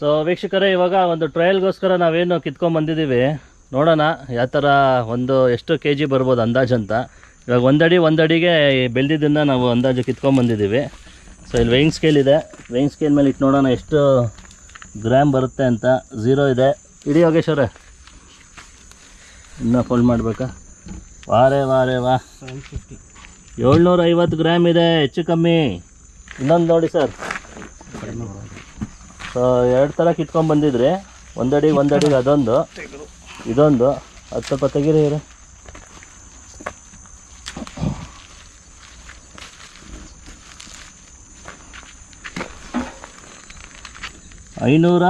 So ವೀಕ್ಷಕರೇ, ಇವಾಗ ಒಂದು ಟ್ರಯಲ್ಗೋಸ್ಕರ ನಾವೇನು ಕಿತ್ಕೊಂಡ್ ಬಂದಿದ್ದೀವಿ. ನೋಡೋಣ, ಯಾವ ಥರ ಒಂದು ಎಷ್ಟು ಕೆ ಜಿ ಬರ್ಬೋದು ಅಂದಾಜು ಅಂತ. ಇವಾಗ ಒಂದಡಿ, ಒಂದಡಿಗೆ ಬೆಳೆದಿದ್ದನ್ನು ನಾವು ಅಂದಾಜು ಕಿತ್ಕೊಂಡ್ ಬಂದಿದ್ದೀವಿ. ಸೊ ಇಲ್ಲಿ ವೇಯಿಂಗ್ ಸ್ಕೇಲ್ ಇದೆ. ವೇಯಿಂಗ್ ಸ್ಕೇಲ್ ಮೇಲೆ ಇಟ್ಟು ನೋಡೋಣ ಎಷ್ಟು ಗ್ರಾಮ್ ಬರುತ್ತೆ ಅಂತ. ಝೀರೋ ಇದೆ. ಇಡೀ ಯೋಗೇಶ್ವರ ಇನ್ನೂ ಫೋಲ್ಡ್ ಮಾಡಬೇಕಾ? ವಾರೇ ವಾರೇ, ವಾ. ಏಳ್ನೂರ ಐವತ್ತು ಗ್ರಾಮ್ ಇದೆ, ಹೆಚ್ಚು ಕಮ್ಮಿ. ಇನ್ನೊಂದು ನೋಡಿ ಸರ್. ಎರಡು ಥರ ಕಿತ್ಕೊಂಡು ಬಂದಿದ್ರಿ. ಒಂದಡಿ, ಒಂದಡಿಗೆ ಅದೊಂದು. ಇದೊಂದು. ಅದು ಸ್ವಲ್ಪ ತೆಗೀರಿ ಇರು ಐನೂರ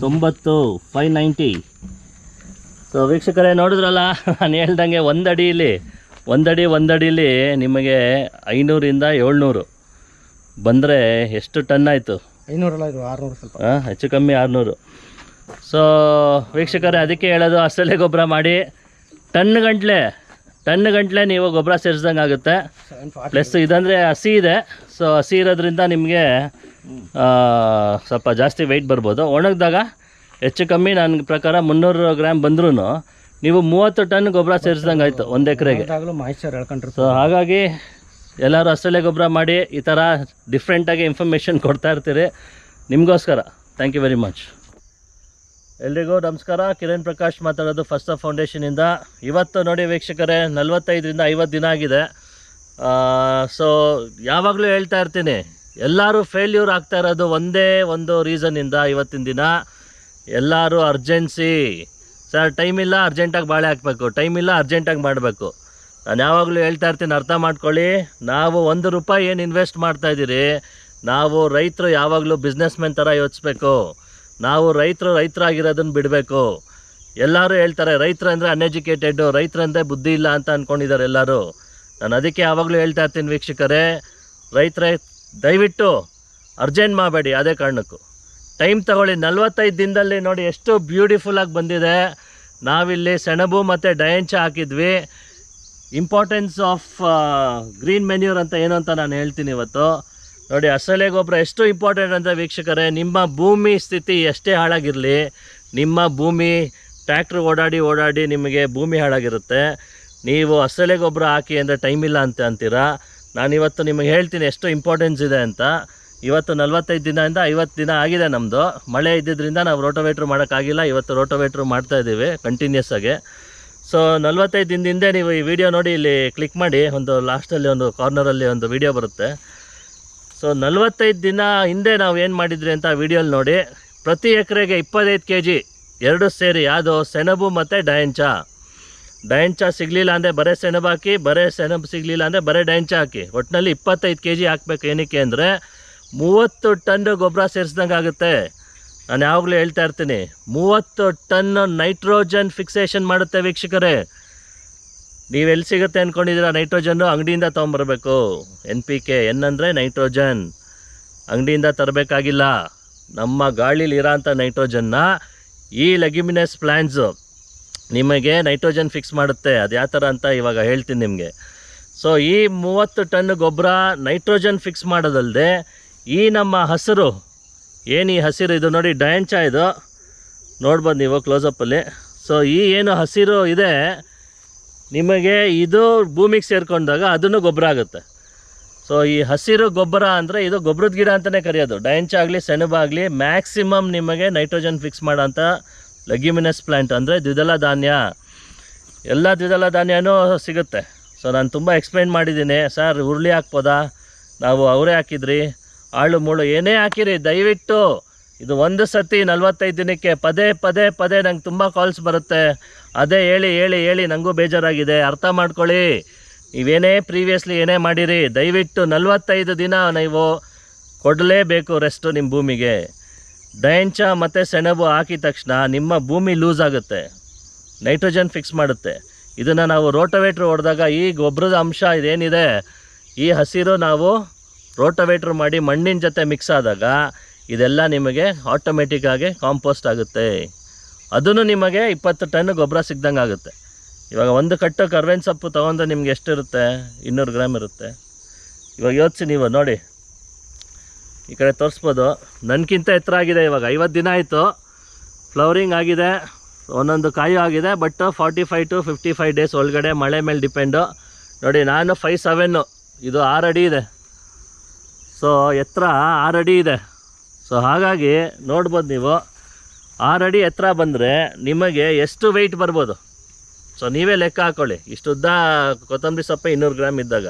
ತೊಂಬತ್ತು, ಫೈವ್ ನೈಂಟಿ. ಸೊ ವೀಕ್ಷಕರೇ, ನೋಡಿದ್ರಲ್ಲ, ನಾನು ಹೇಳ್ದಂಗೆ ಒಂದಡಿಯಲ್ಲಿ ಒಂದಡಿ, ಒಂದಡಿಲಿ ನಿಮಗೆ ಐನೂರಿಂದ ಏಳ್ನೂರು. ಬಂದರೆ ಎಷ್ಟು ಟನ್ ಆಯಿತು? ಐನೂರಲ್ಲ ಇದು ಆರುನೂರು ಸ್ವಲ್ಪ. ಆ, ಹೆಚ್ಚು ಕಮ್ಮಿ ಆರುನೂರು. ಸೊ ವೀಕ್ಷಕರೇ ಅದಕ್ಕೆ ಹೇಳೋದು ಅಷ್ಟಲ್ಲೇ ಗೊಬ್ಬರ ಮಾಡಿ. ಟನ್ ಗಂಟ್ಲೆ ಟನ್ ಗಂಟ್ಲೆ ನೀವು ಗೊಬ್ಬರ ಸೇರಿಸ್ದಂಗೆ ಆಗುತ್ತೆ. ಪ್ಲಸ್ ಇದಂದರೆ ಹಸಿ ಇದೆ. ಸೊ ಹಸಿ ಇರೋದ್ರಿಂದ ನಿಮಗೆ ಸ್ವಲ್ಪ ಜಾಸ್ತಿ ವೆಯ್ಟ್ ಬರ್ಬೋದು. ಒಣಗಿದಾಗ ಹೆಚ್ಚು ಕಮ್ಮಿ ನನ್ನ ಪ್ರಕಾರ ಮುನ್ನೂರು ಗ್ರಾಮ್ ಬಂದ್ರೂ ನೀವು ಮೂವತ್ತು ಟನ್ ಗೊಬ್ಬರ ಸೇರಿಸ್ದಂಗೆ ಆಯಿತು ಒಂದು ಎಕರೆಗೆ. ಅದಾಗಲೂ ಮಾಯಿಶ್ಚರ್ ಹೇಳ್ಕೊಂಡ್ರು ಸೊ ಹಾಗಾಗಿ ಎಲ್ಲರೂ ಅಸಲೆ ಗೊಬ್ಬರ ಮಾಡಿ ಈ ಥರ ಡಿಫ್ರೆಂಟಾಗಿ ಇನ್ಫಾರ್ಮೇಷನ್ ಕೊಡ್ತಾ ಇರ್ತೀರಿ. ನಿಮಗೋಸ್ಕರ. ಥ್ಯಾಂಕ್ ಯು ವೆರಿ ಮಚ್ ಎಲ್ರಿಗೂ ನಮಸ್ಕಾರ. ಕಿರಣ್ ಪ್ರಕಾಶ್ ಮಾತಾಡೋದು ಫಸ್ಟ್ ಆಫ್ ಫೌಂಡೇಶನಿಂದ ಇವತ್ತು ನೋಡಿ ವೀಕ್ಷಕರೇ, ನಲ್ವತ್ತೈದರಿಂದ ಐವತ್ತು ದಿನ ಆಗಿದೆ. ಸೊ ಯಾವಾಗಲೂ ಹೇಳ್ತಾ ಇರ್ತೀನಿ, ಎಲ್ಲರೂ ಫೇಲ್ಯೂರ್ ಆಗ್ತಾ ಇರೋದು ಒಂದೇ ಒಂದು ರೀಸನ್ನಿಂದ ಇವತ್ತಿನ ದಿನ. ಎಲ್ಲರೂ ಅರ್ಜೆನ್ಸಿ ಸರ್ ಟೈಮ್ ಇಲ್ಲ ಅರ್ಜೆಂಟಾಗಿ ಬಾಳೆ ಹಾಕಬೇಕು. ಟೈಮ್ ಇಲ್ಲ ಅರ್ಜೆಂಟಾಗಿ ಮಾಡಬೇಕು. ನಾನು ಯಾವಾಗಲೂ ಹೇಳ್ತಾ ಇರ್ತೀನಿ, ಅರ್ಥ ಮಾಡ್ಕೊಳ್ಳಿ. ನಾವು ಒಂದು ರೂಪಾಯಿ ಏನು ಇನ್ವೆಸ್ಟ್ ಮಾಡ್ತಾ ಇದ್ದೀರಿ, ನಾವು ರೈತರು ಯಾವಾಗಲೂ ಬಿಸ್ನೆಸ್ ಮ್ಯಾನ್ ಥರ ಯೋಚಿಸ್ಬೇಕು. ನಾವು ರೈತರು ರೈತರಾಗಿರೋದನ್ನು ಬಿಡಬೇಕು. ಎಲ್ಲರೂ ಹೇಳ್ತಾರೆ, ರೈತರು ಅಂದರೆ ಅನ್ಎಜುಕೇಟೆಡ್ಡು ರೈತರಂದರೆ ಬುದ್ಧಿ ಇಲ್ಲ ಅಂತ ಅಂದ್ಕೊಂಡಿದ್ದಾರೆ ಎಲ್ಲರೂ. ನಾನು ಅದಕ್ಕೆ ಯಾವಾಗಲೂ ಹೇಳ್ತಾ ಇರ್ತೀನಿ ವೀಕ್ಷಕರೇ, ರೈತರ, ದಯವಿಟ್ಟು ಅರ್ಜೆಂಟ್ ಮಾಡಬೇಡಿ ಅದೇ ಕಾರಣಕ್ಕೂ. ಟೈಮ್ ತಗೊಳ್ಳಿ, ನಲ್ವತ್ತೈದು ದಿನದಲ್ಲಿ ನೋಡಿ ಎಷ್ಟು ಬ್ಯೂಟಿಫುಲ್ಲಾಗಿ ಬಂದಿದೆ. ನಾವಿಲ್ಲಿ ಸೆಣಬು ಮತ್ತು ಡಯಂಚ ಹಾಕಿದ್ವಿ. ಇಂಪಾರ್ಟೆನ್ಸ್ ಆಫ್ ಗ್ರೀನ್ ಮೆನ್ಯೂರ್ ಅಂತ ಏನು ಅಂತ ನಾನು ಹೇಳ್ತೀನಿ ಇವತ್ತು. ನೋಡಿ ಅಸಲೆ ಗೊಬ್ಬರ ಎಷ್ಟು ಇಂಪಾರ್ಟೆಂಟ್ ಅಂತ ವೀಕ್ಷಕರೇ, ನಿಮ್ಮ ಭೂಮಿ ಸ್ಥಿತಿ ಎಷ್ಟೇ ಹಾಳಾಗಿರಲಿ, ನಿಮ್ಮ ಭೂಮಿ ಟ್ರ್ಯಾಕ್ಟ್ರ್ ಓಡಾಡಿ ಓಡಾಡಿ ನಿಮಗೆ ಭೂಮಿ ಹಾಳಾಗಿರುತ್ತೆ. ನೀವು ಅಸಲೆ ಗೊಬ್ಬರ ಹಾಕಿ ಅಂದರೆ ಟೈಮ್ ಇಲ್ಲ ಅಂತ ಅಂತೀರಾ? ನಾನಿವತ್ತು ನಿಮಗೆ ಹೇಳ್ತೀನಿ ಎಷ್ಟು ಇಂಪಾರ್ಟೆನ್ಸ್ ಇದೆ ಅಂತ. ಇವತ್ತು ನಲ್ವತ್ತೈದು ದಿನದಿಂದ ಐವತ್ತು ದಿನ ಆಗಿದೆ ನಮ್ಮದು ಮಳೆ ಇದ್ದಿದ್ದರಿಂದ ನಾವು ರೋಟೋವೇಟ್ರ್ ಮಾಡೋಕ್ಕಾಗಿಲ್ಲ. ಇವತ್ತು ರೋಟೋವೇಟ್ರ್ ಮಾಡ್ತಾಯಿದ್ದೀವಿ ಕಂಟಿನ್ಯೂಸ್ ಆಗಿ. ಸೊ ನಲ್ವತ್ತೈದು ದಿನದಿಂದ ನೀವು ಈ ವಿಡಿಯೋ ನೋಡಿ ಇಲ್ಲಿ ಕ್ಲಿಕ್ ಮಾಡಿ, ಒಂದು ಲಾಸ್ಟಲ್ಲಿ ಒಂದು ಕಾರ್ನರಲ್ಲಿ ಒಂದು ವಿಡಿಯೋ ಬರುತ್ತೆ. ಸೊ ನಲ್ವತ್ತೈದು ದಿನ ಹಿಂದೆ ನಾವು ಏನು ಮಾಡಿದ್ರಿ ಅಂತ ವಿಡಿಯೋಲಿ ನೋಡಿ, ಪ್ರತಿ ಎಕರೆಗೆ ಇಪ್ಪತ್ತೈದು ಕೆ ಜಿ ಎರಡು ಸೇರಿ, ಯಾವುದು? ಸೆಣಬು ಮತ್ತು ಡಯಂಚ ಡಯಂಚ ಸಿಗಲಿಲ್ಲ ಅಂದರೆ ಬರೀ ಸೆಣಬು ಹಾಕಿ, ಬರೇ ಸೆಣಬು ಸಿಗಲಿಲ್ಲ ಅಂದರೆ ಬರೀ ಡಯಂಚ ಹಾಕಿ. ಒಟ್ಟಿನಲ್ಲಿ ಇಪ್ಪತ್ತೈದು ಕೆ ಜಿ ಹಾಕ್ಬೇಕು ಏನಕ್ಕೆ ಅಂದರೆ, ಮೂವತ್ತು ಟನ್ ಗೊಬ್ಬರ ಸೇರಿಸ್ದಂಗೆ ಆಗುತ್ತೆ ನಾನು ಯಾವಾಗಲೂ ಹೇಳ್ತಾ ಇರ್ತೀನಿ, ಮೂವತ್ತು ಟನ್ ನೈಟ್ರೋಜನ್ ಫಿಕ್ಸೇಷನ್ ಮಾಡುತ್ತೆ ವೀಕ್ಷಕರೇ. ನೀವು ಎಲ್ಲಿ ಸಿಗುತ್ತೆ ಅಂದ್ಕೊಂಡಿದ್ದೀರಾ ನೈಟ್ರೋಜನ್ನು? ಅಂಗಡಿಯಿಂದ ತೊಗೊಂಬರ್ಬೇಕು. ಎನ್ ಪಿ ಕೆ ಎನ್ ಅಂದರೆ ನೈಟ್ರೋಜನ್. ಅಂಗಡಿಯಿಂದ ತರಬೇಕಾಗಿಲ್ಲ. ನಮ್ಮ ಗಾಳೀಲಿ ಇರೋಂಥ ನೈಟ್ರೋಜನ್ನ ಈ ಲೆಗ್ಯುಮಿನಸ್ ಪ್ಲ್ಯಾಂಟ್ಸು ನಿಮಗೆ ನೈಟ್ರೋಜನ್ ಫಿಕ್ಸ್ ಮಾಡುತ್ತೆ. ಅದು ಯಾವ ಥರ ಅಂತ ಇವಾಗ ಹೇಳ್ತೀನಿ ನಿಮಗೆ. ಸೊ ಈ ಮೂವತ್ತು ಟನ್ ಗೊಬ್ಬರ ನೈಟ್ರೋಜನ್ ಫಿಕ್ಸ್ ಮಾಡೋದಲ್ಲದೆ ಈ ನಮ್ಮ ಹಸಿರು ಏನು ಈ ಹಸಿರು ಇದು ನೋಡಿ, ಡಯಂಚ ಇದು. ನೋಡ್ಬೋದು ನೀವು ಕ್ಲೋಸಪ್ಪಲ್ಲಿ ಸೊ ಈ ಏನು ಹಸಿರು ಇದೆ, ನಿಮಗೆ ಇದು ಭೂಮಿಗೆ ಸೇರಿಕೊಂಡಾಗ ಅದನ್ನು ಗೊಬ್ಬರ ಆಗುತ್ತೆ. ಸೊ ಈ ಹಸಿರು ಗೊಬ್ಬರ ಅಂದರೆ ಇದು ಗೊಬ್ಬರದ ಗಿಡ ಅಂತಲೇ ಕರೆಯೋದು. ಡಯಂಚ ಆಗಲಿ ಸೆಣಬಾಗಲಿ ಮ್ಯಾಕ್ಸಿಮಮ್ ನಿಮಗೆ ನೈಟ್ರೋಜನ್ ಫಿಕ್ಸ್ ಮಾಡೋಂಥ ಲೆಗ್ಯುಮಿನಸ್ ಪ್ಲ್ಯಾಂಟ್ ಅಂದರೆ ದ್ವಿದಳ ಧಾನ್ಯ. ಎಲ್ಲ ದ್ವಿದಳ ಧಾನ್ಯನೂ ಸಿಗುತ್ತೆ. ಸೊ ನಾನು ತುಂಬ ಎಕ್ಸ್ಪ್ಲೈನ್ ಮಾಡಿದ್ದೀನಿ. ಸರ್ ಹುರುಳಿ ಹಾಕ್ಬೋದಾ? ನಾವು ಅವರೇ ಹಾಕಿದ್ರಿ. ಆಳು ಮುಳು ಏನೇ ಹಾಕಿರಿ, ದಯವಿಟ್ಟು. ಇದು ಒಂದು ಸತಿ ನಲ್ವತ್ತೈದು ದಿನಕ್ಕೆ ಪದೇ ಪದೇ ಪದೇ ನಂಗೆ ತುಂಬ ಕಾಲ್ಸ್ ಬರುತ್ತೆ. ಅದೇ ಹೇಳಿ ಹೇಳಿ ಹೇಳಿ ನನಗೂ ಬೇಜಾರಾಗಿದೆ. ಅರ್ಥ ಮಾಡ್ಕೊಳ್ಳಿ. ನೀವೇನೇ ಪ್ರೀವಿಯಸ್ಲಿ ಏನೇ ಮಾಡಿರಿ, ದಯವಿಟ್ಟು ನಲ್ವತ್ತೈದು ದಿನ ನೀವು ಕೊಡಲೇಬೇಕು ರೆಸ್ಟು ನಿಮ್ಮ ಭೂಮಿಗೆ. ಡಯಂಚ ಮತ್ತು ಸೆಣಬು ಹಾಕಿದ ತಕ್ಷಣ ನಿಮ್ಮ ಭೂಮಿ ಲೂಸ್ ಆಗುತ್ತೆ. ನೈಟ್ರೋಜನ್ ಫಿಕ್ಸ್ ಮಾಡುತ್ತೆ. ಇದನ್ನು ನಾವು ರೋಟೋವೇಟ್ರ್ ಹೊಡೆದಾಗ ಈ ಗೊಬ್ಬರದ ಅಂಶ ಇದೇನಿದೆ, ಈ ಹಸಿರು ನಾವು ರೋಟೋವೇಟ್ರ್ ಮಾಡಿ ಮಣ್ಣಿನ ಜೊತೆ ಮಿಕ್ಸ್ ಆದಾಗ ಇದೆಲ್ಲ ನಿಮಗೆ ಆಟೋಮೆಟಿಕ್ಕಾಗಿ ಕಾಂಪೋಸ್ಟ್ ಆಗುತ್ತೆ. ಅದನ್ನು ನಿಮಗೆ ಇಪ್ಪತ್ತು ಟನ್ ಗೊಬ್ಬರ ಸಿಗ್ದಂಗೆ ಆಗುತ್ತೆ. ಇವಾಗ ಒಂದು ಕಟ್ಟು ಕರ್ಬೇವಿನ ಸೊಪ್ಪು ತೊಗೊಂಡ್ರೆ ನಿಮ್ಗೆ ಎಷ್ಟಿರುತ್ತೆ? ಇನ್ನೂರು ಗ್ರಾಮ್ ಇರುತ್ತೆ. ಇವಾಗ ಯೋಚಿಸಿ ನೀವು, ನೋಡಿ. ಈ ಕಡೆ ತೋರಿಸ್ಬೋದು. ನನಗಿಂತ ಎತ್ತರ ಆಗಿದೆ ಇವಾಗ. ಐವತ್ತು ದಿನ ಆಯಿತು. ಫ್ಲವರಿಂಗ್ ಆಗಿದೆ. ಒಂದೊಂದು ಕಾಯಿ ಆಗಿದೆ but forty five to fifty five days ಒಳಗಡೆ ಮಳೆ ಮೇಲೆ ಡಿಪೆಂಡು ನೋಡಿ, ನಾನು ಫೈವ್ ಸೆವೆನ್ನು ಇದು ಆರು ಅಡಿ ಇದೆ. ಸೊ ಎತ್ತರ ಆರು ಅಡಿ ಇದೆ. ಸೊ ಹಾಗಾಗಿ ನೋಡ್ಬೋದು ನೀವು, ಆರು ಅಡಿ ಎತ್ತರ ಬಂದರೆ ನಿಮಗೆ ಎಷ್ಟು ವೆಯ್ಟ್ ಬರ್ಬೋದು? ಸೊ ನೀವೇ ಲೆಕ್ಕ ಹಾಕ್ಕೊಳ್ಳಿ ಇಷ್ಟು ಉದ್ದ ಕೊತ್ತಂಬರಿ ಸೊಪ್ಪೆ ಇನ್ನೂರು ಗ್ರಾಮ್ ಇದ್ದಾಗ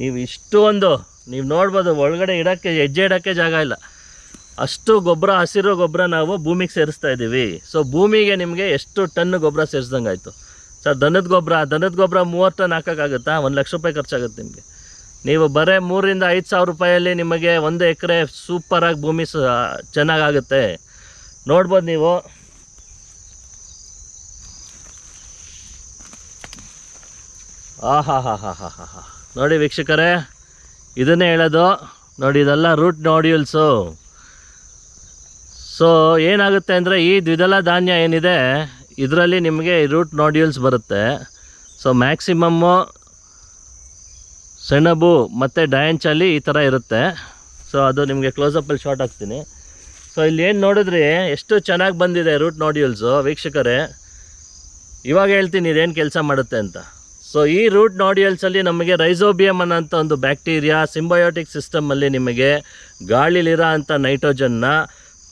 ನೀವು ಇಷ್ಟು ಒಂದು, ನೀವು ನೋಡ್ಬೋದು ಒಳಗಡೆ ಇಡೋಕ್ಕೆ, ಹೆಜ್ಜೆ ಇಡೋಕ್ಕೆ ಜಾಗ ಇಲ್ಲ. ಅಷ್ಟು ಗೊಬ್ಬರ, ಹಸಿರು ಗೊಬ್ಬರ ನಾವು ಭೂಮಿಗೆ ಸೇರಿಸ್ತಾ ಇದ್ದೀವಿ. ಸೊ ಭೂಮಿಗೆ ನಿಮಗೆ ಎಷ್ಟು ಟನ್ ಗೊಬ್ಬರ ಸೇರಿಸ್ದಂಗೆ ಆಯಿತು ಸರ್ ದನದ ಗೊಬ್ಬರ ದನದ ಗೊಬ್ಬರ ಮೂವತ್ತು ಟನ್ ಹಾಕೋಕ್ಕಾಗುತ್ತಾ? ಒಂದು ಲಕ್ಷ ರೂಪಾಯಿ ಖರ್ಚಾಗುತ್ತೆ ನಿಮಗೆ. ನೀವು ಬರೀ ಮೂರಿಂದ ಐದು ಸಾವಿರ ರೂಪಾಯಲ್ಲಿ ನಿಮಗೆ ಒಂದು ಎಕರೆ ಸೂಪರಾಗಿ ಭೂಮಿ ಸ, ಚೆನ್ನಾಗಾಗುತ್ತೆ. ನೋಡ್ಬೋದು ನೀವು. ಆಹಾ ಹಾ ಹಾ ಹಾ ಹಾ ಹಾ ನೋಡಿ ವೀಕ್ಷಕರೇ, ಇದನ್ನೇ ಹೇಳೋದು. ನೋಡಿ ಇದೆಲ್ಲ ರೂಟ್ ನೋಡ್ಯೂಲ್ಸು ಸೊ ಏನಾಗುತ್ತೆ ಅಂದರೆ ಈ ದ್ವಿದಳ ಧಾನ್ಯ ಏನಿದೆ, ಇದರಲ್ಲಿ ನಿಮಗೆ ರೂಟ್ ನೋಡ್ಯೂಲ್ಸ್ ಬರುತ್ತೆ. ಸೊ ಮ್ಯಾಕ್ಸಿಮಮ್ಮು ಸೆಣಬು ಮತ್ತು ಡಯಾಂಚಲ್ಲಿ ಈ ಥರ ಇರುತ್ತೆ. ಸೊ ಅದು ನಿಮಗೆ ಕ್ಲೋಸಪ್ಪಲ್ಲಿ ಶಾರ್ಟ್ ಹಾಕ್ತೀನಿ. ಸೊ ಇಲ್ಲಿ ಏನು ನೋಡಿದ್ರಿ? ಎಷ್ಟು ಚೆನ್ನಾಗಿ ಬಂದಿದೆ ರೂಟ್ ನೋಡ್ಯೂಲ್ಸು ವೀಕ್ಷಕರೇ. ಇವಾಗ ಹೇಳ್ತೀನಿ ಇದೇನು ಕೆಲಸ ಮಾಡುತ್ತೆ ಅಂತ. ಸೊ ಈ ರೂಟ್ ನೋಡ್ಯೂಲ್ಸಲ್ಲಿ ನಮಗೆ ರೈಸೋಬಿಯಮ್ ಅನ್ನೋಂಥ ಒಂದು ಬ್ಯಾಕ್ಟೀರಿಯಾ ಸಿಂಬಯೋಟಿಕ್ ಸಿಸ್ಟಮಲ್ಲಿ ನಿಮಗೆ ಗಾಳಿಲಿರೋ ಅಂಥ ನೈಟ್ರೋಜನ್ನ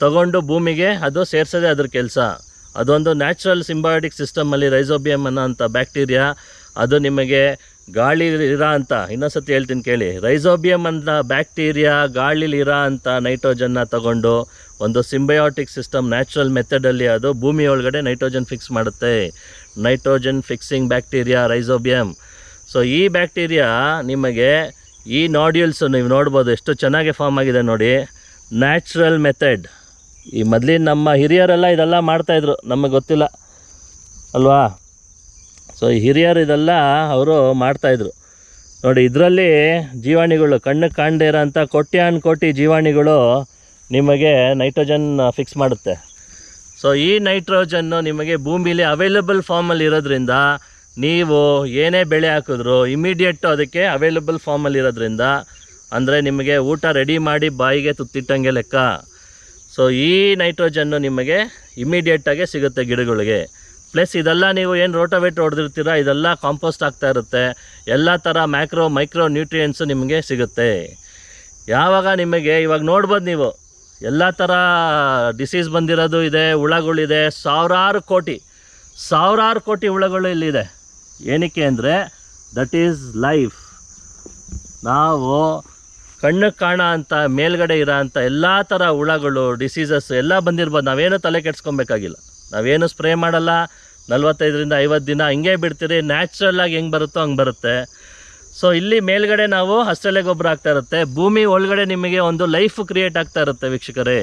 ತಗೊಂಡು ಭೂಮಿಗೆ ಅದು ಸೇರಿಸೋದೇ ಅದ್ರ ಕೆಲಸ. ಅದೊಂದು ನ್ಯಾಚುರಲ್ ಸಿಂಬಯೋಟಿಕ್ ಸಿಸ್ಟಮಲ್ಲಿ ರೈಸೋಬಿಯಮ್ ಅನ್ನೋ ಅಂಥ ಬ್ಯಾಕ್ಟೀರಿಯಾ ಅದು ನಿಮಗೆ ಗಾಳಿ ಇರೋ ಅಂತ, ಇನ್ನೊಂದ್ಸತಿ ಹೇಳ್ತೀನಿ ಕೇಳಿ. ರೈಸೋಬಿಯಮ್ ಅಂತ ಬ್ಯಾಕ್ಟೀರಿಯಾ ಗಾಳಿಲಿ ಇರೋ ಅಂತ ನೈಟ್ರೋಜನ್ನ ತಗೊಂಡು ಒಂದು ಸಿಂಬಯೋಟಿಕ್ ಸಿಸ್ಟಮ್ ನ್ಯಾಚುರಲ್ ಮೆಥಡಲ್ಲಿ ಅದು ಭೂಮಿ ಒಳಗಡೆ ನೈಟ್ರೋಜನ್ ಫಿಕ್ಸ್ ಮಾಡುತ್ತೆ. Nitrogen fixing bacteria rhizobium so ಈ ಬ್ಯಾಕ್ಟೀರಿಯಾ ನಿಮಗೆ ಈ ನಾಡ್ಯೂಲ್ಸು ನೀವು ನೋಡ್ಬೋದು ಎಷ್ಟು ಚೆನ್ನಾಗಿ ಫಾರ್ಮ್ ಆಗಿದೆ ನೋಡಿ. ನ್ಯಾಚುರಲ್ ಮೆಥಡ್ ಈ ಮೊದಲಿನ ನಮ್ಮ ಹಿರಿಯರೆಲ್ಲ ಇದೆಲ್ಲ ಮಾಡ್ತಾಯಿದ್ರು ನಮಗೆ ಗೊತ್ತಿಲ್ಲ. ಅಲ್ವಾ? ಸೊ ಹಿರಿಯರು ಇದೆಲ್ಲ ಅವರು ಮಾಡ್ತಾಯಿದ್ರು ನೋಡಿ, ಇದರಲ್ಲಿ ಜೀವಾಣಿಗಳು ಕಣ್ಣಿಗೆ ಕಾಣದೇ ಇರೋಂಥ ಕೋಟ್ಯಾನ್ ಕೋಟಿ ಜೀವಾಣಿಗಳು ನಿಮಗೆ ನೈಟ್ರೋಜನ್ ಫಿಕ್ಸ್ ಮಾಡುತ್ತೆ. ಸೊ ಈ ನೈಟ್ರೋಜನ್ನು ನಿಮಗೆ ಭೂಮಿಲಿ ಅವೈಲಬಲ್ ಫಾರ್ಮಲ್ಲಿ ಇರೋದ್ರಿಂದ ನೀವು ಏನೇ ಬೆಳೆ ಹಾಕಿದ್ರು ಇಮಿಡಿಯೇಟು ಅದಕ್ಕೆ ಅವೈಲಬಲ್ ಫಾರ್ಮಲ್ಲಿ ಇರೋದ್ರಿಂದ ಅಂದರೆ ನಿಮಗೆ ಊಟ ರೆಡಿ ಮಾಡಿ ಬಾಯಿಗೆ ತುತ್ತಿಟ್ಟಂಗೆ ಲೆಕ್ಕ. ಸೊ ಈ ನೈಟ್ರೋಜನ್ನು ನಿಮಗೆ ಇಮಿಡಿಯೇಟಾಗೆ ಸಿಗುತ್ತೆ ಗಿಡಗಳಿಗೆ. ಪ್ಲಸ್ ಇದೆಲ್ಲ ನೀವು ಏನು ರೋಟೋವೇಟ್ ಹೊಡೆದಿರ್ತೀರ, ಇದೆಲ್ಲ ಕಾಂಪೋಸ್ಟ್ ಆಗ್ತಾ ಇರುತ್ತೆ. ಎಲ್ಲ ಥರ ಮ್ಯಾಕ್ರೋ, ಮೈಕ್ರೋ ನ್ಯೂಟ್ರಿಯೆಂಟ್ಸು ನಿಮಗೆ ಸಿಗುತ್ತೆ. ಯಾವಾಗ ನಿಮಗೆ, ಇವಾಗ ನೋಡ್ಬೋದು ನೀವು, ಎಲ್ಲ ಥರ ಡಿಸೀಸ್ ಬಂದಿರೋದು ಇದೆ ಹುಳಗಳಿದೆ ಸಾವಿರಾರು ಕೋಟಿ ಸಾವಿರಾರು ಕೋಟಿ ಹುಳಗಳು ಇಲ್ಲಿದೆ. ಏನಕ್ಕೆ ಅಂದರೆ ದಟ್ ಈಸ್ ಲೈಫ್ ನಾವು ಕಣ್ಣಿಗೆ ಕಾಣ ಅಂತ, ಮೇಲ್ಗಡೆ ಇರೋ ಅಂಥ ಎಲ್ಲ ಥರ ಹುಳಗಳು ಡಿಸೀಸಸ್ ಎಲ್ಲ ಬಂದಿರ್ಬೋದು. ನಾವೇನು ತಲೆ ಕೆಡ್ಸ್ಕೊಬೇಕಾಗಿಲ್ಲ. ನಾವೇನು ಸ್ಪ್ರೇ ಮಾಡಲ್ಲ. ನಲ್ವತ್ತೈದರಿಂದ ಐವತ್ತು ದಿನ ಹಿಂಗೆ ಬಿಡ್ತೀರಿ. ನ್ಯಾಚುರಲ್ಲಾಗಿ ಹೆಂಗೆ ಬರುತ್ತೋ ಹಂಗೆ ಬರುತ್ತೆ. ಸೊ ಇಲ್ಲಿ ಮೇಲ್ಗಡೆ ನಾವು ಹಸ್ಟೆಲೆ ಗೊಬ್ಬರ ಆಗ್ತಾ ಇರುತ್ತೆ. ಭೂಮಿ ಒಳಗಡೆ ನಿಮಗೆ ಒಂದು ಲೈಫ್ ಕ್ರಿಯೇಟ್ ಆಗ್ತಾ ಇರುತ್ತೆ ವೀಕ್ಷಕರೇ.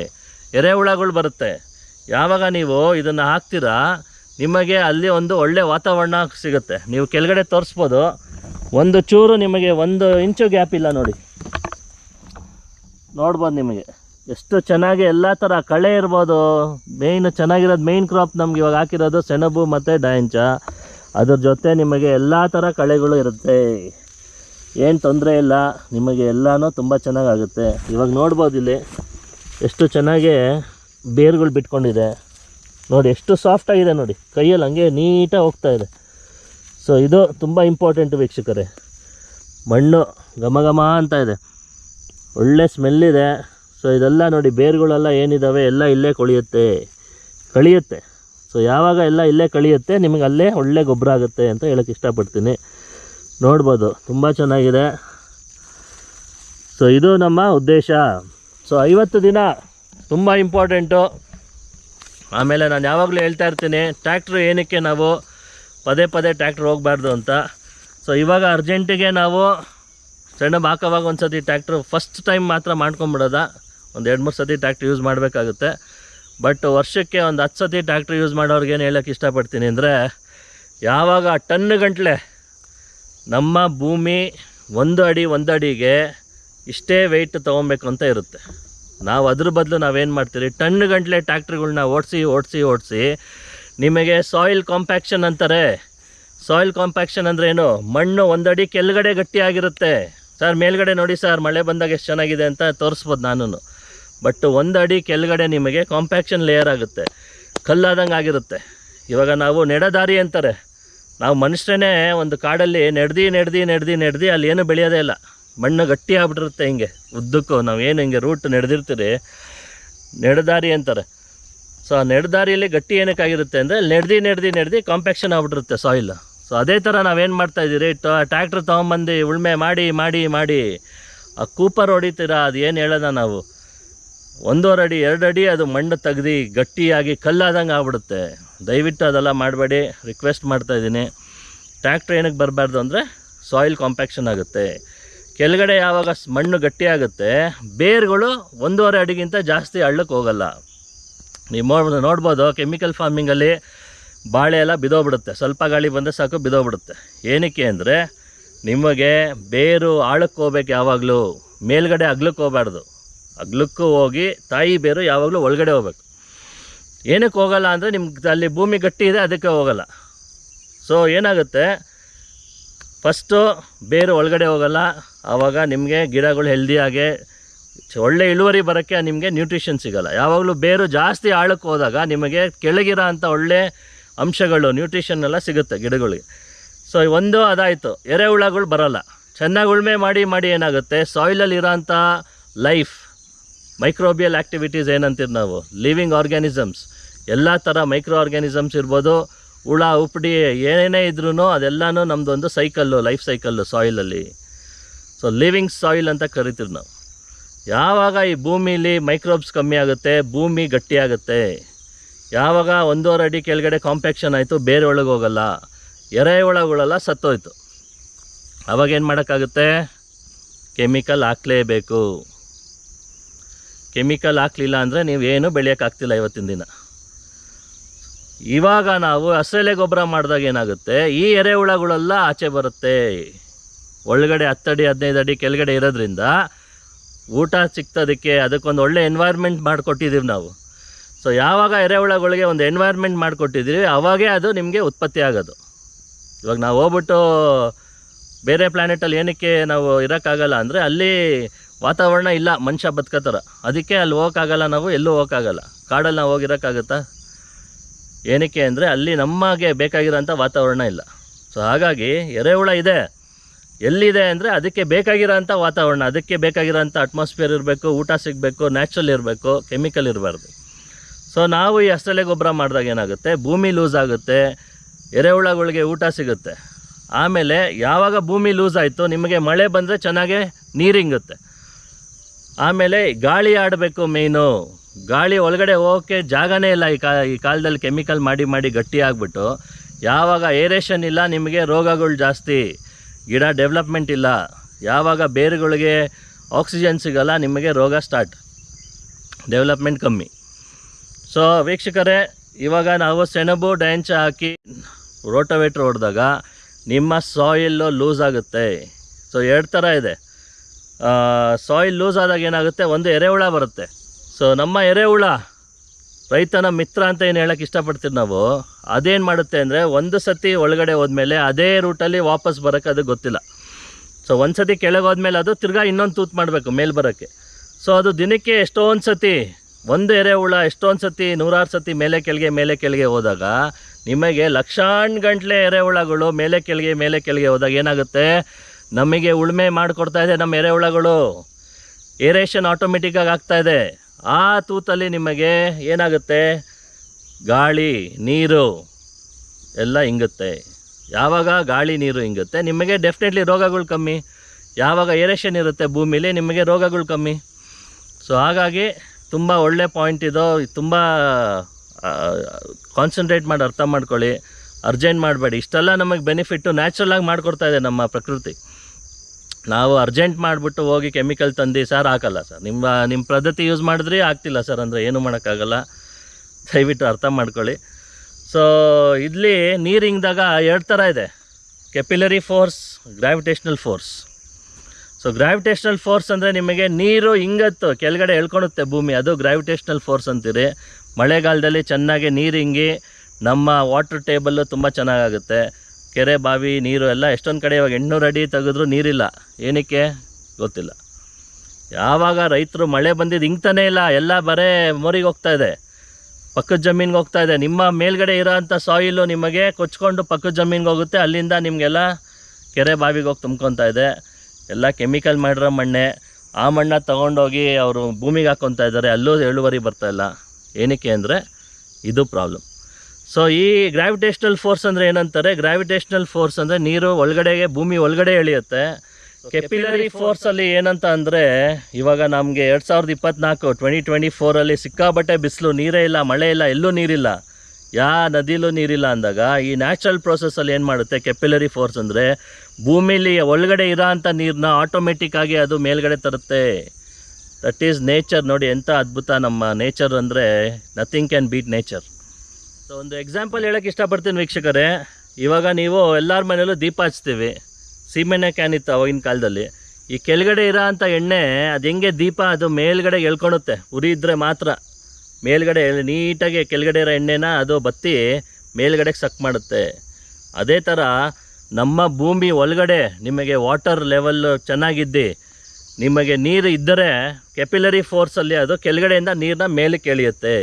ಎರೆಹುಳಗಳು ಬರುತ್ತೆ. ಯಾವಾಗ ನೀವು ಇದನ್ನು ಹಾಕ್ತೀರಾ, ನಿಮಗೆ ಅಲ್ಲಿ ಒಂದು ಒಳ್ಳೆ ವಾತಾವರಣ ಸಿಗುತ್ತೆ. ನೀವು ಕೆಳಗಡೆ ತೋರಿಸ್ಬೋದು. ಒಂದು ಚೂರು ನಿಮಗೆ ಒಂದು ಇಂಚು ಗ್ಯಾಪ್ ಇಲ್ಲ ನೋಡಿ. ನೋಡ್ಬೋದು ನಿಮಗೆ. ಎಷ್ಟು ಚೆನ್ನಾಗಿ ಎಲ್ಲ ಥರ ಕಳೆ ಇರ್ಬೋದು. ಮೇಯ್ನ್ ಚೆನ್ನಾಗಿರೋದು ಮೇಯ್ನ್ ಕ್ರಾಪ್ ನಮ್ಗೆ ಇವಾಗ ಹಾಕಿರೋದು ಸೆಣಬು ಮತ್ತು ಡಾಯಂಚ ಅದ್ರ ಜೊತೆ ನಿಮಗೆ ಎಲ್ಲ ಥರ ಕಳೆಗಳು ಇರುತ್ತೆ. ಏನು ತೊಂದರೆ ಇಲ್ಲ. ನಿಮಗೆ ಎಲ್ಲನೂ ತುಂಬ ಚೆನ್ನಾಗಾಗುತ್ತೆ. ಇವಾಗ ನೋಡ್ಬೋದು ಇಲ್ಲಿ ಎಷ್ಟು ಚೆನ್ನಾಗಿ ಬೇರುಗಳು ಬಿಟ್ಕೊಂಡಿದೆ. ನೋಡಿ ಎಷ್ಟು ಸಾಫ್ಟ್ ಆಗಿದೆ ನೋಡಿ. ಕೈಯಲ್ಲಿ ಹಂಗೆ ನೀಟಾಗಿ ಹೋಗ್ತಾ ಇದೆ. ಸೊ ಇದು ತುಂಬ ಇಂಪಾರ್ಟೆಂಟ್ ವೀಕ್ಷಕರೇ. ಮಣ್ಣು ಘಮ ಘಮ ಅಂತ ಇದೆ. ಒಳ್ಳೆ ಸ್ಮೆಲ್ ಇದೆ. ಸೊ ಇದೆಲ್ಲ ನೋಡಿ, ಬೇರುಗಳೆಲ್ಲ ಏನಿದ್ದಾವೆ ಎಲ್ಲ ಇಲ್ಲೇ ಕೊಳಿಯುತ್ತೆ. ಕಳಿಯುತ್ತೆ. ಸೊ ಯಾವಾಗ ಎಲ್ಲ ಇಲ್ಲೇ ಕಳಿಯುತ್ತೆ, ನಿಮಗೆ ಅಲ್ಲೇ ಒಳ್ಳೆ ಗೊಬ್ಬರ ಆಗುತ್ತೆ ಅಂತ ಹೇಳೋಕ್ಕೆ ಇಷ್ಟಪಡ್ತೀನಿ. ನೋಡ್ಬೋದು, ತುಂಬ ಚೆನ್ನಾಗಿದೆ. ಸೊ ಇದು ನಮ್ಮ ಉದ್ದೇಶ. ಸೊ ಐವತ್ತು ದಿನ ತುಂಬ ಇಂಪಾರ್ಟೆಂಟು ಆಮೇಲೆ ನಾನು ಯಾವಾಗಲೂ ಹೇಳ್ತಾ ಇರ್ತೀನಿ ಟ್ಯಾಕ್ಟ್ರು ಏನಕ್ಕೆ ನಾವು ಪದೇ ಪದೇ ಟ್ಯಾಕ್ಟ್ರ್ ಹೋಗಬಾರ್ದು ಅಂತ. ಸೊ ಇವಾಗ ಅರ್ಜೆಂಟಿಗೆ ನಾವು ಸಣ್ಣ ಬಾಕವಾಗ ಒಂದು ಸತಿ ಟ್ಯಾಕ್ಟ್ರು ಫಸ್ಟ್ ಟೈಮ್ ಮಾತ್ರ ಮಾಡ್ಕೊಂಬಿಡೋದ. ಒಂದು ಎರಡು ಮೂರು ಸತಿ ಟ್ಯಾಕ್ಟ್ರ್ ಯೂಸ್ ಮಾಡಬೇಕಾಗುತ್ತೆ. ಬಟ್ ವರ್ಷಕ್ಕೆ ಒಂದು ಹತ್ತು ಸತಿ ಟ್ಯಾಕ್ಟ್ರ್ ಯೂಸ್ ಮಾಡೋರ್ಗೆ ಏನು ಹೇಳೋಕ್ಕೆ ಇಷ್ಟಪಡ್ತೀನಿ ಅಂದರೆ, ಯಾವಾಗ ಟನ್ ಗಂಟಲೆ ನಮ್ಮ ಭೂಮಿ ಒಂದು ಅಡಿ, ಒಂದು ಅಡಿಗೆ ಇಷ್ಟೇ ವೆಯ್ಟ್ ತೊಗೊಬೇಕು ಅಂತ ಇರುತ್ತೆ. ನಾವು ಅದ್ರ ಬದಲು ನಾವೇನು ಮಾಡ್ತೀರಿ? ಟನ್ ಗಂಟಲೆ ಟ್ಯಾಕ್ಟ್ರಿಗಳ್ನ ಓಡಿಸಿ ಓಡಿಸಿ ಓಡಿಸಿ ನಿಮಗೆ ಸಾಯಿಲ್ ಕಾಂಪ್ಯಾಕ್ಷನ್ ಅಂತಾರೆ. ಸಾಯಿಲ್ ಕಾಂಪ್ಯಾಕ್ಷನ್ ಅಂದರೆ ಏನು? ಮಣ್ಣು ಒಂದಡಿ ಕೆಳಗಡೆ ಗಟ್ಟಿಯಾಗಿರುತ್ತೆ. ಸರ್ ಮೇಲ್ಗಡೆ ನೋಡಿ ಸರ್ ಮಳೆ ಬಂದಾಗ ಎಷ್ಟು ಚೆನ್ನಾಗಿದೆ ಅಂತ ತೋರಿಸ್ಬೋದು ನಾನು ಬಟ್ ಒಂದು ಅಡಿ ಕೆಳಗಡೆ ನಿಮಗೆ ಕಾಂಪ್ಯಾಕ್ಷನ್ ಲೇಯರ್ ಆಗುತ್ತೆ. ಕಲ್ಲಾದಂಗೆ ಆಗಿರುತ್ತೆ. ಇವಾಗ ನಾವು ನೆಡದಾರಿ ಅಂತಾರೆ. ನಾವು ಮನುಷ್ಯನೇ ಒಂದು ಕಾಡಲ್ಲಿ ನೆಡ್ದು ನೆಡ್ದು ನೆಡ್ದು ನೆಡ್ದು ಅಲ್ಲಿ ಏನು ಬೆಳೆಯೋದೇ ಇಲ್ಲ. ಮಣ್ಣು ಗಟ್ಟಿ ಆಗ್ಬಿಟ್ಟಿರುತ್ತೆ ಹಿಂಗೆ. ಉದ್ದಕ್ಕೂ ನಾವು ಏನು ಹಿಂಗೆ ರೂಟ್ ನೆಡ್ದಿರ್ತೀರಿ? ನೆಡದಾರಿ ಅಂತಾರೆ. ಸೊ ಆ ನೆಡದಾರಿಯಲ್ಲಿ ಗಟ್ಟಿ ಏನಕ್ಕಾಗಿರುತ್ತೆ ಅಂದರೆ ನೆಡ್ದು ನೆಡ್ದು ನೆಡ್ದು ಕಾಂಪ್ಯಾಕ್ಷನ್ ಆಗ್ಬಿಟ್ಟಿರುತ್ತೆ ಸಾಯಿಲ್ ಸೊ ಅದೇ ಥರ ನಾವೇನು ಮಾಡ್ತಾ ಇದ್ದೀರಿ? ಟ್ಯಾಕ್ಟ್ರ್ ತೊಗೊಂಬಂದು ಉಳ್ಮೆ ಮಾಡಿ ಮಾಡಿ ಮಾಡಿ. ಆ ಕೂಪರ್ ಹೊಡಿತೀರಾ? ಅದು ಏನು ಹೇಳೋದ ನಾವು? ಒಂದೂವರೆ ಅಡಿ, ಎರಡು ಅಡಿ ಅದು ಮಣ್ಣು ತೆಗ್ದು ಗಟ್ಟಿಯಾಗಿ ಕಲ್ಲಾದಂಗೆ ಆಗ್ಬಿಡುತ್ತೆ. ದಯವಿಟ್ಟು ಅದೆಲ್ಲ ಮಾಡಬೇಡಿ. ರಿಕ್ವೆಸ್ಟ್ ಮಾಡ್ತಾಯಿದ್ದೀನಿ ಟ್ಯಾಕ್ಟ್ರ್ ಏನಕ್ಕೆ ಬರಬಾರ್ದು ಅಂದರೆ ಸಾಯಿಲ್ ಕಾಂಪ್ಯಾಕ್ಷನ್ ಆಗುತ್ತೆ. ಕೆಳಗಡೆ ಯಾವಾಗ ಮಣ್ಣು ಗಟ್ಟಿಯಾಗುತ್ತೆ, ಬೇರುಗಳು ಒಂದೂವರೆ ಅಡಿಗಿಂತ ಜಾಸ್ತಿ ಹಳ್ಳಕ್ಕೆ ಹೋಗಲ್ಲ. ನೀವು ನೋಡ್ ನೋಡ್ಬೋದು ಕೆಮಿಕಲ್ ಫಾರ್ಮಿಂಗಲ್ಲಿ ಬಾಳೆ ಎಲ್ಲ ಬಿದೋಗ್ಬಿಡುತ್ತೆ. ಸ್ವಲ್ಪ ಗಾಳಿ ಬಂದರೆ ಸಾಕು, ಬಿದೋಗ್ಬಿಡುತ್ತೆ. ಏನಕ್ಕೆ ಅಂದರೆ ನಿಮಗೆ ಬೇರು ಆಳಕ್ಕೆ ಹೋಗ್ಬೇಕು ಯಾವಾಗಲೂ. ಮೇಲ್ಗಡೆ ಅಗ್ಲಕ್ಕೆ ಹೋಗಬಾರ್ದು. ಅಗ್ಲಕ್ಕೂ ಹೋಗಿ ತಾಯಿ ಬೇರು ಯಾವಾಗಲೂ ಒಳಗಡೆ ಹೋಗ್ಬೇಕು. ಏನಕ್ಕೆ ಹೋಗಲ್ಲ ಅಂದರೆ ನಿಮ್ಗೆ ಅಲ್ಲಿ ಭೂಮಿ ಗಟ್ಟಿ ಇದೆ, ಅದಕ್ಕೆ ಹೋಗಲ್ಲ. ಸೊ ಏನಾಗುತ್ತೆ? ಫಸ್ಟು ಬೇರು ಒಳಗಡೆ ಹೋಗಲ್ಲ. ಆವಾಗ ನಿಮಗೆ ಗಿಡಗಳು ಹೆಲ್ದಿಯಾಗೆ ಒಳ್ಳೆ ಇಳುವರಿ ಬರೋಕ್ಕೆ ನಿಮಗೆ ನ್ಯೂಟ್ರಿಷನ್ ಸಿಗಲ್ಲ. ಯಾವಾಗಲೂ ಬೇರು ಜಾಸ್ತಿ ಆಳಕ್ಕೆ ಹೋದಾಗ ನಿಮಗೆ ಕೆಳಗಿರೋ ಅಂಥ ಒಳ್ಳೆ ಅಂಶಗಳು ನ್ಯೂಟ್ರಿಷನ್ ಎಲ್ಲ ಸಿಗುತ್ತೆ ಗಿಡಗಳಿಗೆ. ಸೊ ಒಂದು ಅದಾಯಿತು. ಎರೆಹುಳಗಳು ಬರಲ್ಲ. ಚೆನ್ನಾಗಿ ಉಳುಮೆ ಮಾಡಿ ಮಾಡಿ ಏನಾಗುತ್ತೆ? ಸಾಯಿಲಲ್ಲಿ ಇರೋಂಥ ಲೈಫ್ ಮೈಕ್ರೋಬಿಯಲ್ ಆ್ಯಕ್ಟಿವಿಟೀಸ್ ಏನಂತೀವಿ ನಾವು? ಲಿವಿಂಗ್ ಆರ್ಗ್ಯಾನಿಸಮ್ಸ್ ಎಲ್ಲ ಥರ ಮೈಕ್ರೋ ಆರ್ಗ್ಯಾನಿಸಮ್ಸ್ ಇರ್ಬೋದು. ಹುಳ ಉಪ್ಪಡಿ ಏನೇನೇ ಇದ್ರೂ ಅದೆಲ್ಲನೂ ನಮ್ಮದೊಂದು ಸೈಕಲ್ಲು ಲೈಫ್ ಸೈಕಲ್ಲು ಸಾಯಿಲಲ್ಲಿ ಸೊ ಲಿವಿಂಗ್ ಸಾಯಿಲ್ ಅಂತ ಕರಿತೀವಿ ನಾವು. ಯಾವಾಗ ಈ ಭೂಮಿಲಿ ಮೈಕ್ರೋಬ್ಸ್ ಕಮ್ಮಿ ಆಗುತ್ತೆ, ಭೂಮಿ ಗಟ್ಟಿಯಾಗುತ್ತೆ ಯಾವಾಗ ಒಂದೂವರೆ ಅಡಿ ಕೆಳಗಡೆ ಕಾಂಪ್ಯಾಕ್ಷನ್ ಆಯಿತು, ಬೇರೆ ಒಳಗೆ ಹೋಗಲ್ಲ. ಎರೆಹುಳಗಳೆಲ್ಲ ಸತ್ತೋಯ್ತು. ಅವಾಗೇನು ಮಾಡೋಕ್ಕಾಗುತ್ತೆ? ಕೆಮಿಕಲ್ ಹಾಕ್ಲೇಬೇಕು. ಕೆಮಿಕಲ್ ಹಾಕ್ಲಿಲ್ಲ ಅಂದರೆ ನೀವು ಏನೂ ಬೆಳೆಯೋಕ್ಕಾಗ್ತಿಲ್ಲ ಇವತ್ತಿನ ದಿನ. ಇವಾಗ ನಾವು ಹಸರೆಲೆ ಗೊಬ್ಬರ ಮಾಡಿದಾಗ ಏನಾಗುತ್ತೆ? ಈ ಎರೆಹುಳಗಳೆಲ್ಲ ಆಚೆ ಬರುತ್ತೆ. ಒಳಗಡೆ ಹತ್ತಡಿ, ಹದಿನೈದು ಅಡಿ ಕೆಳಗಡೆ ಇರೋದ್ರಿಂದ ಊಟ ಸಿಗ್ತದಕ್ಕೆ ಅದಕ್ಕೊಂದು ಒಳ್ಳೆ ಎನ್ವೈರ್ಮೆಂಟ್ ಮಾಡಿಕೊಟ್ಟಿದ್ದೀವಿ ನಾವು. ಸೊ ಯಾವಾಗ ಎರೆಹುಳಗಳಿಗೆ ಒಂದು ಎನ್ವೈರ್ಮೆಂಟ್ ಮಾಡಿಕೊಟ್ಟಿದ್ದೀವಿ, ಅವಾಗೇ ಅದು ನಿಮಗೆ ಉತ್ಪತ್ತಿ ಆಗೋದು. ಇವಾಗ ನಾವು ಹೋಗ್ಬಿಟ್ಟು ಬೇರೆ ಪ್ಲ್ಯಾನೆಟಲ್ಲಿ ಏನಕ್ಕೆ ನಾವು ಇರೋಕ್ಕಾಗಲ್ಲ ಅಂದರೆ ಅಲ್ಲಿ ವಾತಾವರಣ ಇಲ್ಲ, ಮನುಷ್ಯ ಬದುಕತ್ತಾರ. ಅದಕ್ಕೆ ಅಲ್ಲಿ ಹೋಗೋಕ್ಕಾಗಲ್ಲ ನಾವು, ಎಲ್ಲೂ ಹೋಗೋಕ್ಕಾಗಲ್ಲ. ಕಾಡಲ್ಲಿ ನಾವು ಹೋಗಿರೋಕ್ಕಾಗುತ್ತಾ? ಏನಕ್ಕೆ ಅಂದರೆ ಅಲ್ಲಿ ನಮಗೆ ಬೇಕಾಗಿರೋಂಥ ವಾತಾವರಣ ಇಲ್ಲ. ಸೊ ಹಾಗಾಗಿ ಎರೆಹುಳ ಇದೆ. ಎಲ್ಲಿದೆ ಅಂದರೆ ಅದಕ್ಕೆ ಬೇಕಾಗಿರೋಂಥ ವಾತಾವರಣ, ಅದಕ್ಕೆ ಬೇಕಾಗಿರೋಂಥ ಅಟ್ಮಾಸ್ಫಿಯರ್ ಇರಬೇಕು, ಊಟ ಸಿಗಬೇಕು ನ್ಯಾಚುರಲ್ ಇರಬೇಕು ಕೆಮಿಕಲ್ ಇರಬಾರ್ದು. ಸೊ ನಾವು ಈ ಹಸಳೆ ಗೊಬ್ಬರ ಮಾಡಿದಾಗ ಏನಾಗುತ್ತೆ? ಭೂಮಿ ಲೂಸ್ ಆಗುತ್ತೆ, ಎರೆಹುಳಗಳಿಗೆ ಊಟ ಸಿಗುತ್ತೆ. ಆಮೇಲೆ ಯಾವಾಗ ಭೂಮಿ ಲೂಸ್ ಆಯಿತು, ನಿಮಗೆ ಮಳೆ ಬಂದರೆ ಚೆನ್ನಾಗೆ ನೀರಿಂಗುತ್ತೆ. ಆಮೇಲೆ ಗಾಳಿ ಆಡಬೇಕು ಮೇಯ್ನು ಗಾಳಿ ಒಳಗಡೆ ಹೋಗೋಕ್ಕೆ ಜಾಗನೇ ಇಲ್ಲ ಈ ಕಾ, ಈ ಕಾಲದಲ್ಲಿ ಕೆಮಿಕಲ್ ಮಾಡಿ ಮಾಡಿ ಗಟ್ಟಿ ಆಗಿಬಿಟ್ಟು. ಯಾವಾಗ ಏರೇಷನ್ ಇಲ್ಲ ನಿಮಗೆ ರೋಗಗಳು ಜಾಸ್ತಿ. ಗಿಡ ಡೆವಲಪ್ಮೆಂಟ್ ಇಲ್ಲ. ಯಾವಾಗ ಬೇರುಗಳಿಗೆ ಆಕ್ಸಿಜನ್ ಸಿಗಲ್ಲ ನಿಮಗೆ ರೋಗ ಸ್ಟಾರ್ಟ್. ಡೆವಲಪ್ಮೆಂಟ್ ಕಮ್ಮಿ. ಸೊ, ವೀಕ್ಷಕರೇ, ಇವಾಗ ನಾವು ಸೆಣಬು ಡ್ಯಾಂಚ ಹಾಕಿ ರೋಟೋವೇಟ್ರ್ ಹೊಡೆದಾಗ ನಿಮ್ಮ ಸಾಯಿಲ್ಲು ಲೂಸ್ ಆಗುತ್ತೆ. ಸೊ, ಎರಡು ಥರ ಇದೆ. ಸಾಯಿಲ್ ಲೂಸ್ ಆದಾಗ ಏನಾಗುತ್ತೆ? ಒಂದು ಎರೆಹುಳ ಬರುತ್ತೆ. ಸೊ ನಮ್ಮ ಎರೆಹುಳ ರೈತನ ಮಿತ್ರ ಅಂತ ಏನು ಹೇಳಕ್ಕೆ ಇಷ್ಟಪಡ್ತೀವಿ ನಾವು? ಅದೇನು ಮಾಡುತ್ತೆ ಅಂದರೆ, ಒಂದು ಸತಿ ಒಳಗಡೆ ಹೋದ್ಮೇಲೆ ಅದೇ ರೂಟಲ್ಲಿ ವಾಪಸ್ ಬರೋಕ್ಕೆ ಅದು ಗೊತ್ತಿಲ್ಲ. ಸೊ ಒಂದು ಸತಿ ಕೆಳಗೆ ಹೋದ್ಮೇಲೆ ಅದು ತಿರ್ಗಾ ಇನ್ನೊಂದು ತೂತು ಮಾಡಬೇಕು, ಮೇಲೆ ಬರೋಕ್ಕೆ. ಸೊ ಅದು ದಿನಕ್ಕೆ ಎಷ್ಟೊಂದು ಸತಿ, ಒಂದು ಎರೆಹುಳ ಎಷ್ಟೊಂದು ಸತಿ, ನೂರಾರು ಸತಿ ಮೇಲೆ ಕೆಳಗೆ ಮೇಲೆ ಕೆಳಗೆ ಹೋದಾಗ ನಿಮಗೆ ಲಕ್ಷಾಣ್ ಗಂಟ್ಲೆ ಎರೆಹುಳಗಳು ಮೇಲೆ ಕೆಳಗೆ ಮೇಲೆ ಕೆಳಗೆ ಹೋದಾಗ ಏನಾಗುತ್ತೆ? ನಮಗೆ ಉಳುಮೆ ಮಾಡಿಕೊಡ್ತಾ ಇದೆ ನಮ್ಮ ಎರೆಹುಳಗಳು. ಏರೇಷನ್ ಆಟೋಮೆಟಿಕ್ಕಾಗಿ ಆಗ್ತಾ ಇದೆ. ಆ ತೂತಲ್ಲಿ ನಿಮಗೆ ಏನಾಗುತ್ತೆ? ಗಾಳಿ, ನೀರು ಎಲ್ಲ ಹಿಂಗುತ್ತೆ ಯಾವಾಗ ಗಾಳಿ, ನೀರು ಹಿಂಗುತ್ತೆ ನಿಮಗೆ ಡೆಫಿನೆಟ್ಲಿ ರೋಗಗಳು ಕಮ್ಮಿ. ಯಾವಾಗ ಏರೇಷನ್ ಇರುತ್ತೆ ಭೂಮಿಲಿ, ನಿಮಗೆ ರೋಗಗಳು ಕಮ್ಮಿ. ಸೊ ಹಾಗಾಗಿ ತುಂಬ ಒಳ್ಳೆ ಪಾಯಿಂಟ್ ಇದು. ತುಂಬ ಕಾನ್ಸಂಟ್ರೇಟ್ ಮಾಡಿ ಅರ್ಥ ಮಾಡ್ಕೊಳ್ಳಿ. ಅರ್ಜೆಂಟ್ ಮಾಡಬೇಡಿ. ಇಷ್ಟೆಲ್ಲ ನಮಗೆ ಬೆನಿಫಿಟ್ಟು ನ್ಯಾಚುರಲಾಗಿ ಮಾಡಿಕೊಡ್ತಾ ಇದೆ ನಮ್ಮ ಪ್ರಕೃತಿ. ನಾವು ಅರ್ಜೆಂಟ್ ಮಾಡಿಬಿಟ್ಟು ಹೋಗಿ ಕೆಮಿಕಲ್ ತಂದು ಸರ್ ಹಾಕಲ್ಲ ಸರ್. ನಿಮ್ಮ ನಿಮ್ಮ ಪದ್ಧತಿ ಯೂಸ್ ಮಾಡಿದ್ರೆ ಆಗ್ತಿಲ್ಲ ಸರ್, ಅಂದರೆ ಏನು ಮಾಡೋಕ್ಕಾಗಲ್ಲ. ದಯವಿಟ್ಟು ಅರ್ಥ ಮಾಡ್ಕೊಳ್ಳಿ. ಸೊ ಇಲ್ಲಿ ನೀರು ಹಿಂಗ್ದಾಗ ಎರಡು ಥರ ಇದೆ. Capillary force gravitational force so gravitational force ಅಂದರೆ ನಿಮಗೆ ನೀರು ಹಿಂಗತ್ತು ಕೆಳಗಡೆ ಎಳ್ಕೊಳುತ್ತೆ ಭೂಮಿ. ಅದು ಗ್ರಾವಿಟೇಷ್ನಲ್ ಫೋರ್ಸ್ ಅಂತೀರಿ. ಮಳೆಗಾಲದಲ್ಲಿ ಚೆನ್ನಾಗಿ ನೀರು ಹಿಂಗಿ ನಮ್ಮ ವಾಟ್ರ್ ಟೇಬಲ್ಲು ತುಂಬ ಚೆನ್ನಾಗಾಗುತ್ತೆ. ಕೆರೆ, ಬಾವಿ, ನೀರು ಎಲ್ಲ ಎಷ್ಟೊಂದು ಕಡೆ ಇವಾಗ ಎಂಟುನೂರು ಅಡಿ ತೆಗೆದ್ರೂ ನೀರಿಲ್ಲ. ಏನಕ್ಕೆ? ಗೊತ್ತಿಲ್ಲ. ಯಾವಾಗ ರೈತರು ಮಳೆ ಬಂದಿದ್ದು ಹಿಂಗ್ತಾನೇ ಇಲ್ಲ, ಎಲ್ಲ ಬರೇ ಮೋರಿಗೆ ಹೋಗ್ತಾ ಇದೆ. ಪಕ್ಕದ ಜಮೀನಿಗೆ ಹೋಗ್ತಾ ಇದೆ. ನಿಮ್ಮ ಮೇಲ್ಗಡೆ ಇರೋಂಥ ಸಾಯಿಲು ನಿಮಗೆ ಕೊಚ್ಕೊಂಡು ಪಕ್ಕದ ಜಮೀನಿಗೆ ಹೋಗುತ್ತೆ. ಅಲ್ಲಿಂದ ನಿಮಗೆಲ್ಲ ಕೆರೆ, ಬಾವಿಗೆ ಹೋಗಿ ತುಂಬ್ಕೊತಾ ಇದೆ. ಎಲ್ಲ ಕೆಮಿಕಲ್ ಮಾಡಿರೋ ಮಣ್ಣೆ. ಆ ಮಣ್ಣ ತೊಗೊಂಡೋಗಿ ಅವರು ಭೂಮಿಗೆ ಹಾಕ್ಕೊತಾ ಇದ್ದಾರೆ. ಅಲ್ಲೂ ಇಳುವರಿ ಬರ್ತಾಯಿಲ್ಲ ಏನಕ್ಕೆ ಅಂದರೆ ಇದು ಪ್ರಾಬ್ಲಮ್ ಸೊ ಈ ಗ್ರಾವಿಟೇಷನಲ್ ಫೋರ್ಸ್ ಅಂದರೆ ಏನಂತಾರೆ? ಗ್ರಾವಿಟೇಷನಲ್ ಫೋರ್ಸ್ ಅಂದರೆ ನೀರು ಒಳಗಡೆಗೆ ಭೂಮಿ ಒಳಗಡೆ ಎಳೆಯುತ್ತೆ. ಕೆಪಿಲರಿ ಫೋರ್ಸಲ್ಲಿ ಏನಂತ ಅಂದರೆ ಇವಾಗ ನಮಗೆ ಎರಡು ಸಾವಿರದ ಇಪ್ಪತ್ನಾಲ್ಕು ಟ್ವೆಂಟಿ ಟ್ವೆಂಟಿ ಫೋರಲ್ಲಿ ಸಿಕ್ಕಾಬಟ್ಟೆ ಬಿಸಿಲು ನೀರೇ ಇಲ್ಲ ಮಳೆ ಇಲ್ಲ ಎಲ್ಲೂ ನೀರಿಲ್ಲ. ಯಾ ನದಿಲೂ ನೀರಿಲ್ಲ ಅಂದಾಗ ಈ ನ್ಯಾಚುರಲ್ ಪ್ರೊಸೆಸ್ಸಲ್ಲಿ ಏನು ಮಾಡುತ್ತೆ? ಕೆಪಿಲರಿ ಫೋರ್ಸ್ ಅಂದರೆ ಭೂಮಿಲಿ ಒಳಗಡೆ ಇರೋ ಅಂಥ ನೀರನ್ನ ಆಟೋಮೆಟಿಕ್ಕಾಗಿ ಅದು ಮೇಲ್ಗಡೆ ತರುತ್ತೆ. ದಟ್ ಈಸ್ ನೇಚರ್ ನೋಡಿ ಎಂಥ ಅದ್ಭುತ ನಮ್ಮ ನೇಚರ್ ಅಂದರೆ nothing can beat nature so ಒಂದು ಎಕ್ಸಾಂಪಲ್ ಹೇಳೋಕ್ಕೆ ಇಷ್ಟಪಡ್ತೀನಿ ವೀಕ್ಷಕರೇ. ಇವಾಗ ನೀವು ಎಲ್ಲರ ಮನೆಯಲ್ಲೂ ದೀಪ ಹಚ್ತೀವಿ. ಸೀಮೆಣ್ಣೆ ಕ್ಯಾನ್ ಇತ್ತು ಅವಾಗಿನ ಕಾಲದಲ್ಲಿ. ಈ ಕೆಳಗಡೆ ಇರೋ ಎಣ್ಣೆ, ಅದು ಹೆಂಗೆ ದೀಪ ಅದು ಮೇಲ್ಗಡೆ ಎಳ್ಕೊಳುತ್ತೆ ಉರಿ ಇದ್ದರೆ ಮಾತ್ರ. ಮೇಲ್ಗಡೆ ನೀಟಾಗಿ ಕೆಳಗಡೆ ಇರೋ ಎಣ್ಣೆನ ಅದು ಬತ್ತಿ ಮೇಲ್ಗಡೆಗೆ ಸಕ್ ಮಾಡುತ್ತೆ. ಅದೇ ಥರ ನಮ್ಮ ಭೂಮಿ ಒಳಗಡೆ ನಿಮಗೆ ವಾಟರ್ ಲೆವೆಲ್ ಚೆನ್ನಾಗಿದ್ದು, ನಿಮಗೆ ನೀರು ಇದ್ದರೆ ಕೆಪಿಲರಿ ಫೋರ್ಸಲ್ಲಿ ಅದು ಕೆಳಗಡೆಯಿಂದ ನೀರನ್ನ ಮೇಲಕ್ಕೆ ಎಳೆಯುತ್ತೆ.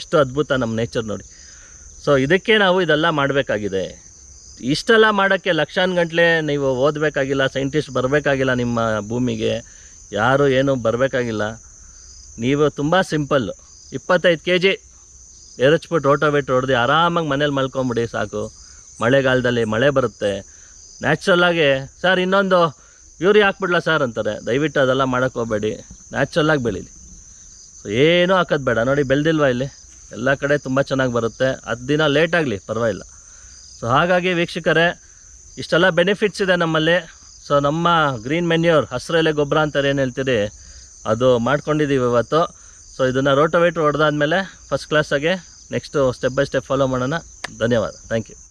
ಎಷ್ಟು ಅದ್ಭುತ ನಮ್ಮ ನೇಚರ್ ನೋಡಿ. ಸೊ ಇದಕ್ಕೆ ನಾವು ಇದೆಲ್ಲ ಮಾಡಬೇಕಾಗಿದೆ. ಇಷ್ಟೆಲ್ಲ ಮಾಡೋಕ್ಕೆ ಲಕ್ಷಾನ್ ಗಂಟಲೆ ನೀವು ಓದಬೇಕಾಗಿಲ್ಲ ಸೈಂಟಿಸ್ಟ್ ಬರಬೇಕಾಗಿಲ್ಲ ನಿಮ್ಮ ಭೂಮಿಗೆ. ಯಾರು ಏನು ಬರಬೇಕಾಗಿಲ್ಲ. ನೀವು ತುಂಬ ಸಿಂಪಲ್ಲು ಇಪ್ಪತ್ತೈದು ಕೆ ಜಿ ಎರಚ್ಬಿಟ್ಟು ರೋಟೋವೇಟ್ ಹೊಡೆದು ಆರಾಮಾಗಿ ಮನೇಲಿ ಮಲ್ಕೊಂಬಿಡಿ, ಸಾಕು. ಮಳೆಗಾಲದಲ್ಲಿ ಮಳೆ ಬರುತ್ತೆ. ನ್ಯಾಚುರಲ್ಲಾಗಿ ಸರ್, ಇನ್ನೊಂದು ಯೂರಿ ಹಾಕ್ಬಿಡ್ಲಾ ಸರ್? ಅಂತಾರೆ. ದಯವಿಟ್ಟು ಅದೆಲ್ಲ ಮಾಡೋಕ್ಕೆ ಹೋಗಬೇಡಿ. ನ್ಯಾಚುರಲ್ಲಾಗಿ ಬೆಳೀಲಿ. ಸೊ ಏನೂ ಹಾಕೋದು ಬೇಡ. ನೋಡಿ, ಬೆಳೆದಿಲ್ವಾ ಇಲ್ಲಿ? ಎಲ್ಲ ಕಡೆ ತುಂಬ ಚೆನ್ನಾಗಿ ಬರುತ್ತೆ. ಹತ್ತು ದಿನ ಲೇಟ್ ಆಗಲಿ, ಪರವಾಗಿಲ್ಲ. ಸೊ ಹಾಗಾಗಿ ವೀಕ್ಷಕರೇ, ಇಷ್ಟೆಲ್ಲ ಬೆನಿಫಿಟ್ಸ್ ಇದೆ ನಮ್ಮಲ್ಲಿ. ಸೊ ನಮ್ಮ ಗ್ರೀನ್ ಮೆನ್ಯೂರ್ ಹಸಿರೆಲೆ ಗೊಬ್ಬರ ಅಂತಾರೆ, ಏನು ಹೇಳ್ತೀರಿ? ಅದು ಮಾಡ್ಕೊಂಡಿದ್ದೀವಿ ಇವತ್ತು. ಸೊ ಇದನ್ನು ರೋಟೋವೇಟ್ರ್ ಹೊಡೆದಾದ್ಮೇಲೆ first ಕ್ಲಾಸಾಗೆ next step by step follow ಮಾಡೋಣ. ಧನ್ಯವಾದ. Thank you